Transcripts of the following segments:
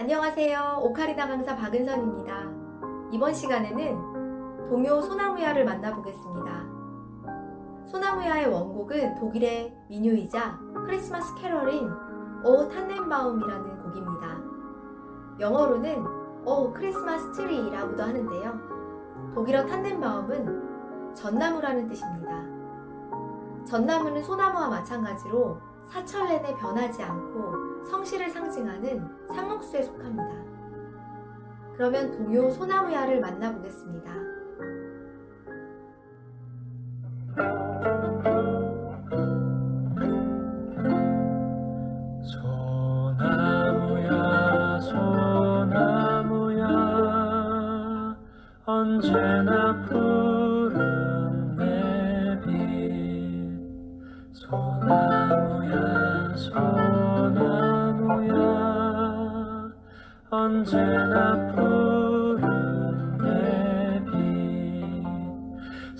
안녕하세요. 오카리나 강사 박은선입니다. 이번 시간에는 동요 소나무야를 만나보겠습니다. 소나무야의 원곡은 독일의 민요이자 크리스마스 캐럴인 오 탄넨바움이라는 곡입니다. 영어로는 오 크리스마스 트리라고도 하는데요. 독일어 탄넨바움은 전나무라는 뜻입니다. 전나무는 소나무와 마찬가지로 사철 내내 변하지 않고 성실을 상징하는 상록수에 속합니다. 그러면 동요 소나무야를 만나보겠습니다.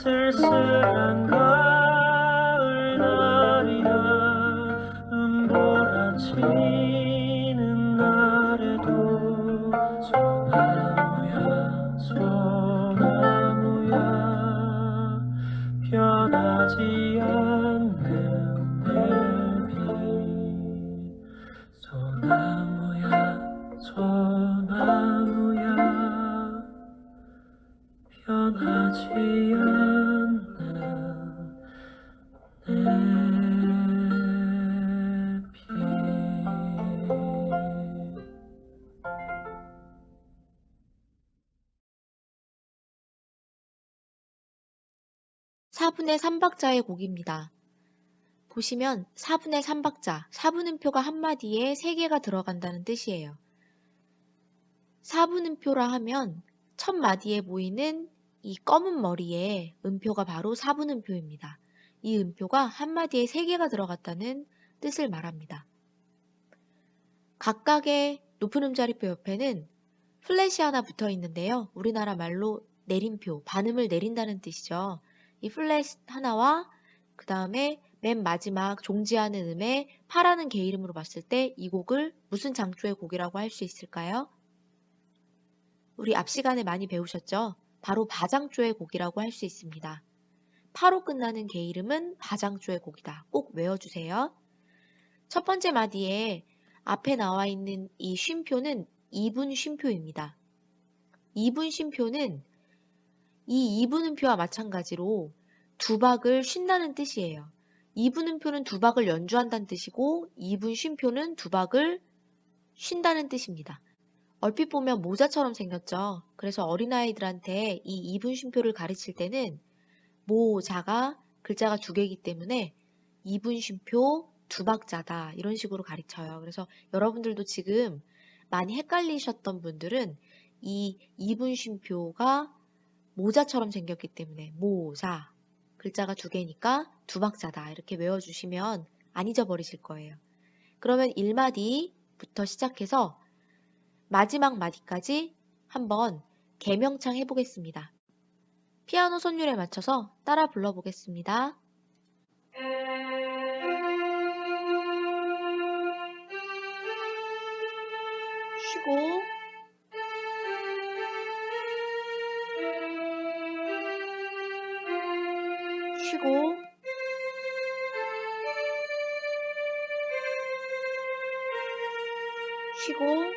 쓸쓸한 가 4분의 3박자의 곡입니다. 보시면 4분의 3박자, 4분음표가 한마디에 3개가 들어간다는 뜻이에요. 4분음표라 하면 첫 마디에 보이는 이 검은 머리에 음표가 바로 4분음표입니다. 이 음표가 한마디에 3개가 들어갔다는 뜻을 말합니다. 각각의 높은 음자리표 옆에는 플랫이 하나 붙어 있는데요. 우리나라 말로 내림표, 반음을 내린다는 뜻이죠. 이 플랫 하나와 그 다음에 맨 마지막 종지하는 음의 파라는 개 이름으로 봤을 때 이 곡을 무슨 장조의 곡이라고 할 수 있을까요? 우리 앞 시간에 많이 배우셨죠? 바로 바장조의 곡이라고 할 수 있습니다. 파로 끝나는 개 이름은 바장조의 곡이다. 꼭 외워주세요. 첫 번째 마디에 앞에 나와 있는 이 쉼표는 2분 쉼표입니다. 2분 쉼표는 이 2분음표와 마찬가지로 두 박을 쉰다는 뜻이에요. 2분음표는 두 박을 연주한다는 뜻이고 2분 쉼표는 두 박을 쉰다는 뜻입니다. 얼핏 보면 모자처럼 생겼죠. 그래서 어린아이들한테 이 2분 쉼표를 가르칠 때는 모자가 글자가 두 개이기 때문에 2분 쉼표 두 박자다 이런 식으로 가르쳐요. 그래서 여러분들도 지금 많이 헷갈리셨던 분들은 이 2분 쉼표가 모자처럼 생겼기 때문에 모자 글자가 두 개니까 두 박자다 이렇게 외워주시면 안 잊어버리실 거예요. 그러면 1마디부터 시작해서 마지막 마디까지 한번 개명창 해보겠습니다. 피아노 선율에 맞춰서 따라 불러보겠습니다. 쉬고 쉬고. 쉬고.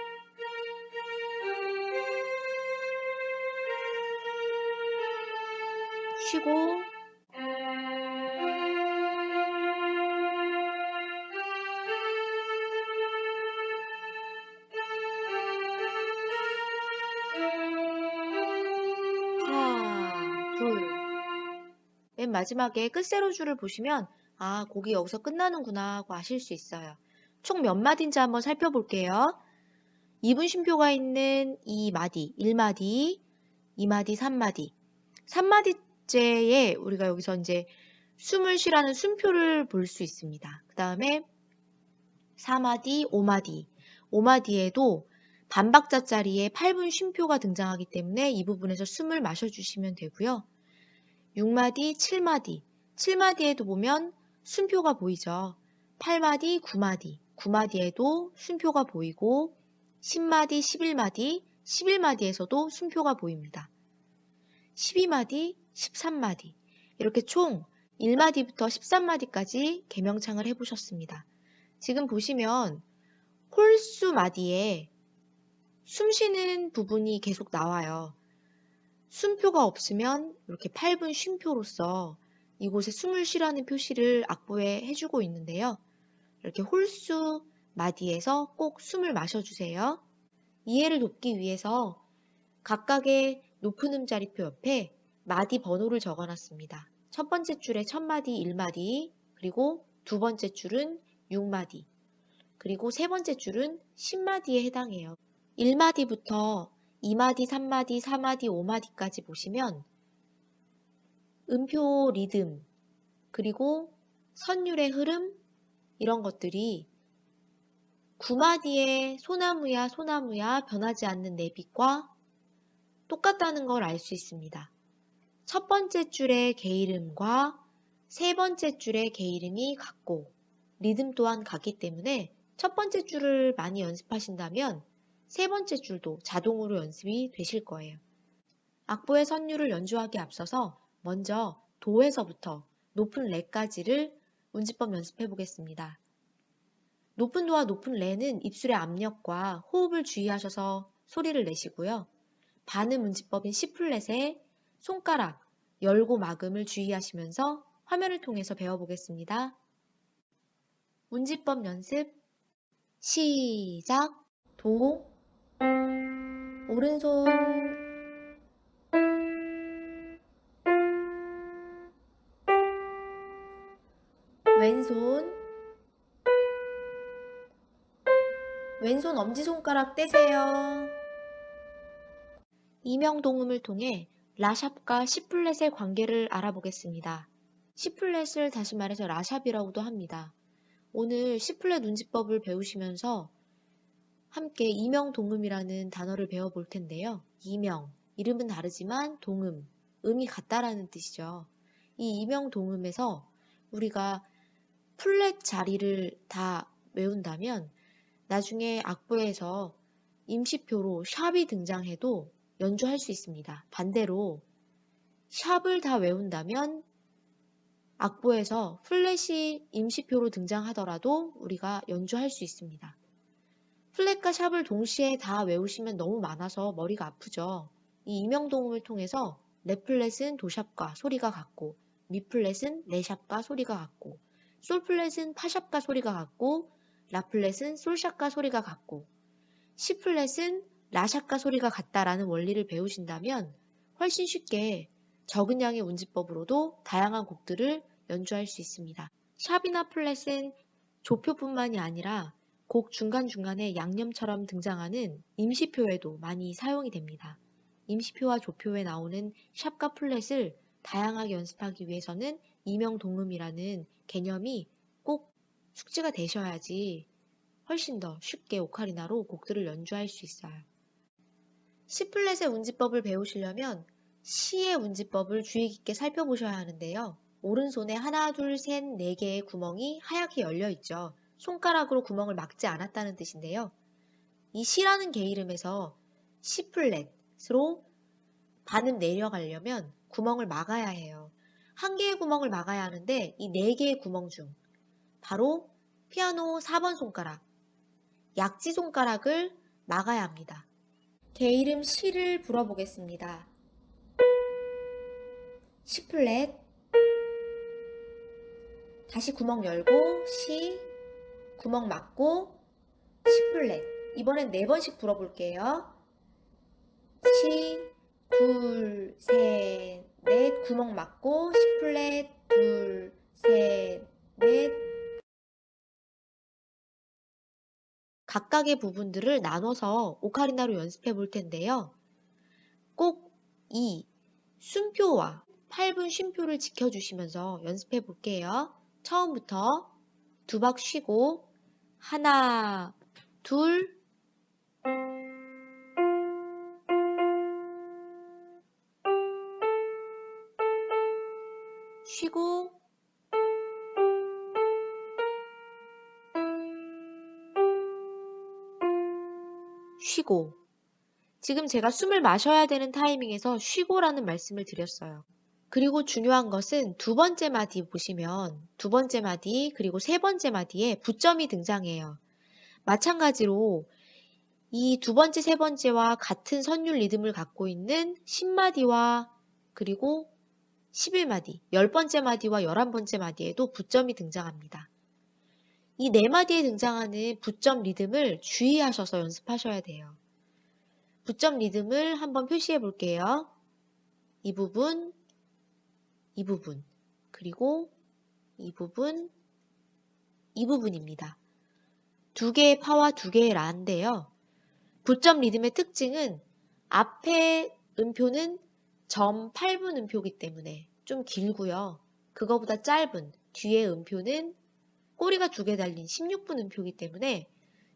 쉬고 마지막에 끝세로줄을 보시면 아, 곡이 여기서 끝나는구나 하고 아실 수 있어요. 총 몇 마디인지 한번 살펴볼게요. 2분 쉼표가 있는 이 마디, 1마디, 2마디, 3마디. 3마디째에 우리가 여기서 이제 숨을 쉬라는 숨표를 볼 수 있습니다. 그 다음에 4마디, 5마디. 5마디에도 반박자짜리에 8분 쉼표가 등장하기 때문에 이 부분에서 숨을 마셔주시면 되고요. 6마디, 7마디. 7마디에도 보면 순표가 보이죠. 8마디, 9마디. 9마디에도 순표가 보이고 10마디, 11마디, 11마디에서도 숨표가 보입니다. 12마디, 13마디 이렇게 총 1마디부터 13마디까지 개명창을 해보셨습니다. 지금 보시면 홀수 마디에 숨 쉬는 부분이 계속 나와요. 숨표가 없으면 이렇게 8분 쉼표로서 이곳에 숨을 쉬라는 표시를 악보에 해주고 있는데요. 이렇게 홀수 마디에서 꼭 숨을 마셔주세요. 이해를 돕기 위해서 각각의 높은 음자리표 옆에 마디 번호를 적어놨습니다. 첫 번째 줄에 첫 마디 1마디, 그리고 두 번째 줄은 6마디, 그리고 세 번째 줄은 10마디에 해당해요. 1마디부터 2마디, 3마디, 4마디, 5마디까지 보시면 음표 리듬, 그리고 선율의 흐름, 이런 것들이 9마디의 소나무야, 소나무야, 변하지 않는 내빛과 똑같다는 걸 알 수 있습니다. 첫 번째 줄의 게이름과 세 번째 줄의 게이름이 같고 리듬 또한 같기 때문에 첫 번째 줄을 많이 연습하신다면 세 번째 줄도 자동으로 연습이 되실 거예요. 악보의 선율을 연주하기 앞서서 먼저 도에서부터 높은 레까지를 운지법 연습해 보겠습니다. 높은 도와 높은 레는 입술의 압력과 호흡을 주의하셔서 소리를 내시고요. 반음 운지법인 C플랫에 손가락, 열고 막음을 주의하시면서 화면을 통해서 배워보겠습니다. 운지법 연습 시작! 도, 오른손, 왼손, 왼손 엄지손가락 떼세요. 이명동음을 통해 라샵과 C플랫의 관계를 알아보겠습니다. C플랫을 다시 말해서 라샵이라고도 합니다. 오늘 C플랫 운지법을 배우시면서 함께 이명동음이라는 단어를 배워볼 텐데요. 이명, 이름은 다르지만 동음, 음이 같다라는 뜻이죠. 이 이명동음에서 우리가 플랫 자리를 다 외운다면 나중에 악보에서 임시표로 샵이 등장해도 연주할 수 있습니다. 반대로 샵을 다 외운다면 악보에서 플랫이 임시표로 등장하더라도 우리가 연주할 수 있습니다. 플랫과 샵을 동시에 다 외우시면 너무 많아서 머리가 아프죠. 이 이명동음을 통해서 레플랫은 도샵과 소리가 같고 미플랫은 레샵과 소리가 같고 솔플랫은 파샵과 소리가 같고 라플랫은 솔샵과 소리가 같고 시플랫은 라샵과 소리가 같다라는 원리를 배우신다면 훨씬 쉽게 적은 양의 운지법으로도 다양한 곡들을 연주할 수 있습니다. 샵이나 플랫은 조표뿐만이 아니라 곡 중간중간에 양념처럼 등장하는 임시표에도 많이 사용이 됩니다. 임시표와 조표에 나오는 샵과 플랫을 다양하게 연습하기 위해서는 이명동음이라는 개념이 꼭 숙지가 되셔야지 훨씬 더 쉽게 오카리나로 곡들을 연주할 수 있어요. C플랫의 운지법을 배우시려면 C의 운지법을 주의 깊게 살펴보셔야 하는데요. 오른손에 하나, 둘, 셋, 네 개의 구멍이 하얗게 열려 있죠. 손가락으로 구멍을 막지 않았다는 뜻인데요. 이 C라는 게이름에서 C플랫으로 반음 내려가려면 구멍을 막아야 해요. 한 개의 구멍을 막아야 하는데 이 네 개의 구멍 중 바로 피아노 4번 손가락, 약지 손가락을 막아야 합니다. 게이름 C를 불어보겠습니다. C 플랫 다시 구멍 열고 C 구멍 막고 C 플랫 이번엔 네 번씩 불어볼게요. C 둘, 셋, 넷 구멍 막고 C 플랫 둘, 셋, 넷 각각의 부분들을 나눠서 오카리나로 연습해 볼 텐데요. 꼭 이 숨표와 8분 쉼표를 지켜주시면서 연습해 볼게요. 처음부터 두 박 쉬고 하나, 둘, 쉬고 쉬고. 지금 제가 숨을 마셔야 되는 타이밍에서 쉬고라는 말씀을 드렸어요. 그리고 중요한 것은 두 번째 마디 보시면 두 번째 마디 그리고 세 번째 마디에 부점이 등장해요. 마찬가지로 이 두 번째, 세 번째와 같은 선율 리듬을 갖고 있는 10마디와 그리고 11마디, 10번째 마디와 11번째 마디에도 부점이 등장합니다. 이 네 마디에 등장하는 부점 리듬을 주의하셔서 연습하셔야 돼요. 부점 리듬을 한번 표시해 볼게요. 이 부분, 이 부분, 그리고 이 부분, 이 부분입니다. 두 개의 파와 두 개의 라인데요. 부점 리듬의 특징은 앞에 음표는 점 8분 음표이기 때문에 좀 길고요. 그거보다 짧은 뒤에 음표는 꼬리가 두 개 달린 16분 음표이기 때문에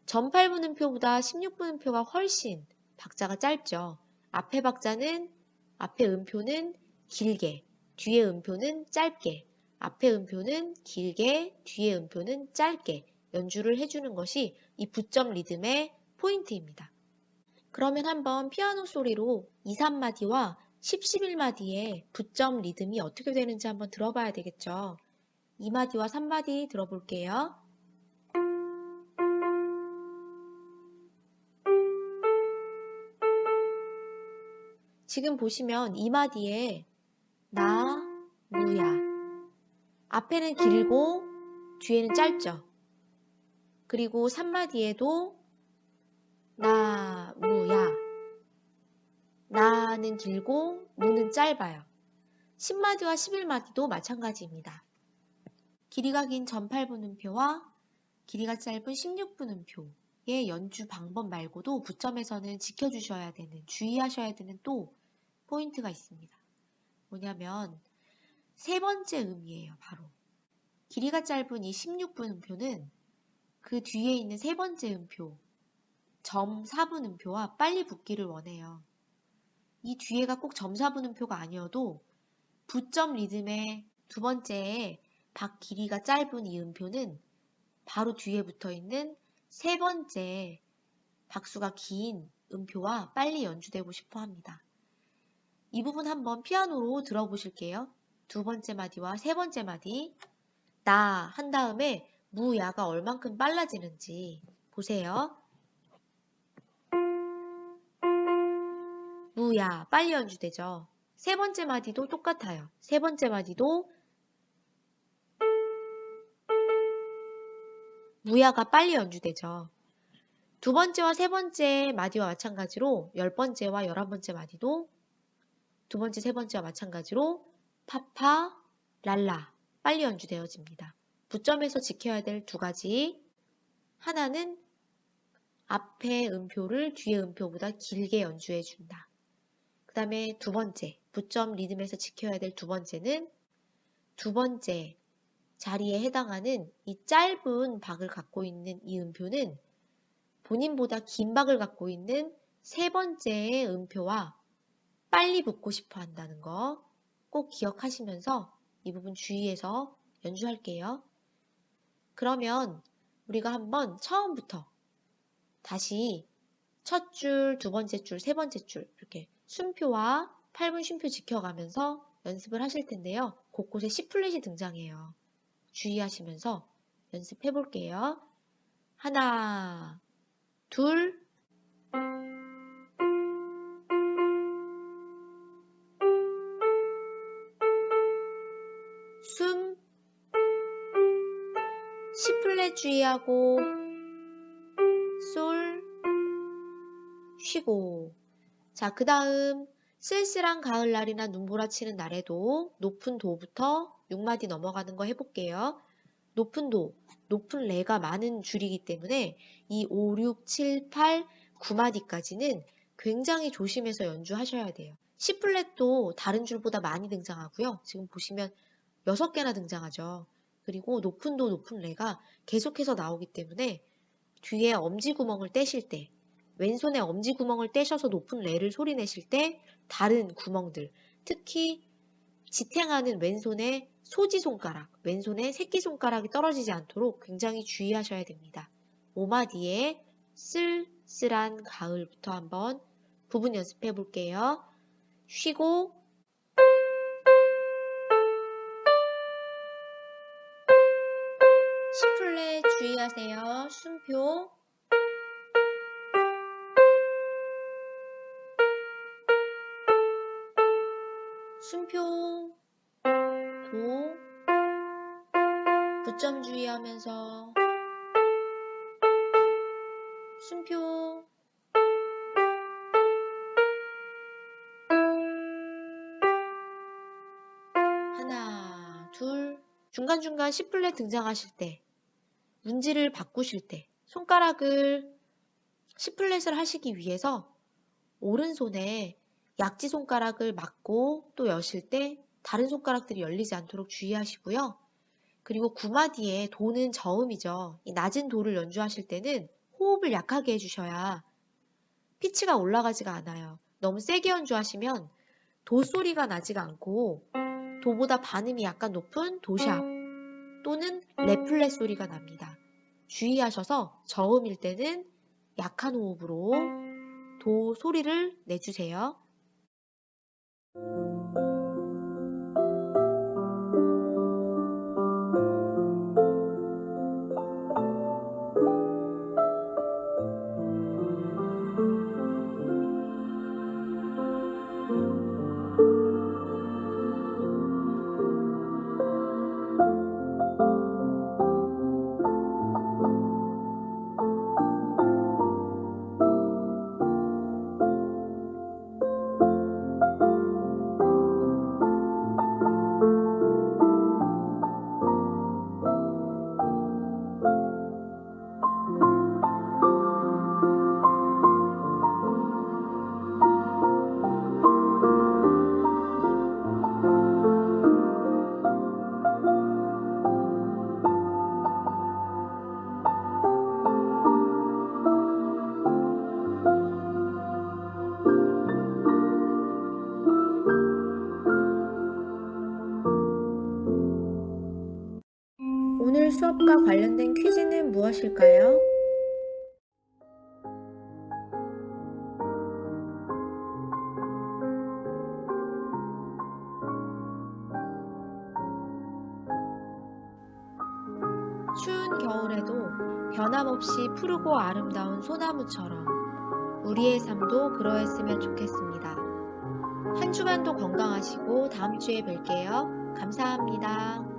점 8분 음표보다 16분 음표가 훨씬 박자가 짧죠. 앞에 박자는 앞에 음표는 길게, 뒤에 음표는 짧게, 앞에 음표는 길게, 뒤에 음표는 짧게 연주를 해주는 것이 이 부점 리듬의 포인트입니다. 그러면 한번 피아노 소리로 2, 3마디와 10, 11마디의 부점 리듬이 어떻게 되는지 한번 들어봐야 되겠죠. 2마디와 3마디 들어볼게요. 지금 보시면 2마디에 나, 무야. 앞에는 길고 뒤에는 짧죠. 그리고 3마디에도 나, 무야. 나는 길고 무는 짧아요. 10마디와 11마디도 마찬가지입니다. 길이가 긴전 8분 음표와 길이가 짧은 16분 음표의 연주 방법 말고도 부점에서는 지켜주셔야 되는, 주의하셔야 되는 또 포인트가 있습니다. 뭐냐면 세 번째 음이에요, 바로. 길이가 짧은 이 16분 음표는 그 뒤에 있는 세 번째 음표, 점 4분 음표와 빨리 붙기를 원해요. 이 뒤에가 꼭 점 4분 음표가 아니어도 부점 리듬의 두 번째에 박 길이가 짧은 이 음표는 바로 뒤에 붙어 있는 세 번째 박수가 긴 음표와 빨리 연주되고 싶어 합니다. 이 부분 한번 피아노로 들어보실게요. 두 번째 마디와 세 번째 마디. 나 한 다음에 무야가 얼만큼 빨라지는지 보세요. 무야 빨리 연주되죠. 세 번째 마디도 똑같아요. 세 번째 마디도 무야가 빨리 연주되죠. 두 번째와 세 번째 마디와 마찬가지로 열 번째와 열한 번째 마디도 두 번째, 세 번째와 마찬가지로 파파, 랄라 빨리 연주되어집니다. 부점에서 지켜야 될 두 가지 하나는 앞에 음표를 뒤에 음표보다 길게 연주해 준다. 그 다음에 두 번째, 부점 리듬에서 지켜야 될 두 번째는 두 번째 자리에 해당하는 이 짧은 박을 갖고 있는 이 음표는 본인보다 긴 박을 갖고 있는 세 번째의 음표와 빨리 붙고 싶어 한다는 거 꼭 기억하시면서 이 부분 주의해서 연주할게요. 그러면 우리가 한번 처음부터 다시 첫 줄, 두 번째 줄, 세 번째 줄 이렇게 순표와 8분 쉼표 지켜가면서 연습을 하실 텐데요. 곳곳에 C 플랫이 등장해요. 주의하시면서 연습해 볼게요. 하나, 둘, 숨, 플랫 주의하고, 솔, 쉬고. 자, 그 다음, 쓸쓸한 가을날이나 눈보라치는 날에도 높은 도부터 6마디 넘어가는 거 해볼게요. 높은 도, 높은 레가 많은 줄이기 때문에 이 5, 6, 7, 8, 9마디까지는 굉장히 조심해서 연주하셔야 돼요. C 플랫도 다른 줄보다 많이 등장하고요. 지금 보시면 6개나 등장하죠. 그리고 높은 도, 높은 레가 계속해서 나오기 때문에 뒤에 엄지 구멍을 떼실 때 왼손에 엄지 구멍을 떼셔서 높은 레를 소리내실 때 다른 구멍들, 특히 지탱하는 왼손의 소지 손가락, 왼손의 새끼 손가락이 떨어지지 않도록 굉장히 주의하셔야 됩니다. 5마디에 쓸, 쓸쓸한 가을부터 한번 부분 연습해 볼게요. 쉬고 주의하세요. 숨표. 숨표. 도 부점 주의하면서. 숨표. 하나 둘. 중간중간 C플랫 등장하실 때 문지를 바꾸실 때 손가락을 C플랫을 하시기 위해서 오른손에 약지 손가락을 막고 또 여실 때 다른 손가락들이 열리지 않도록 주의하시고요. 그리고 구마디에 도는 저음이죠. 이 낮은 도를 연주하실 때는 호흡을 약하게 해주셔야 피치가 올라가지가 않아요. 너무 세게 연주하시면 도 소리가 나지가 않고 도보다 반음이 약간 높은 도샵 또는 레플렛 소리가 납니다. 주의하셔서 저음일 때는 약한 호흡으로 도 소리를 내주세요. 변함없이 푸르고 아름다운 소나무처럼 우리의 삶도 그러했으면 좋겠습니다. 한 주간도 건강하시고 다음 주에 뵐게요. 감사합니다.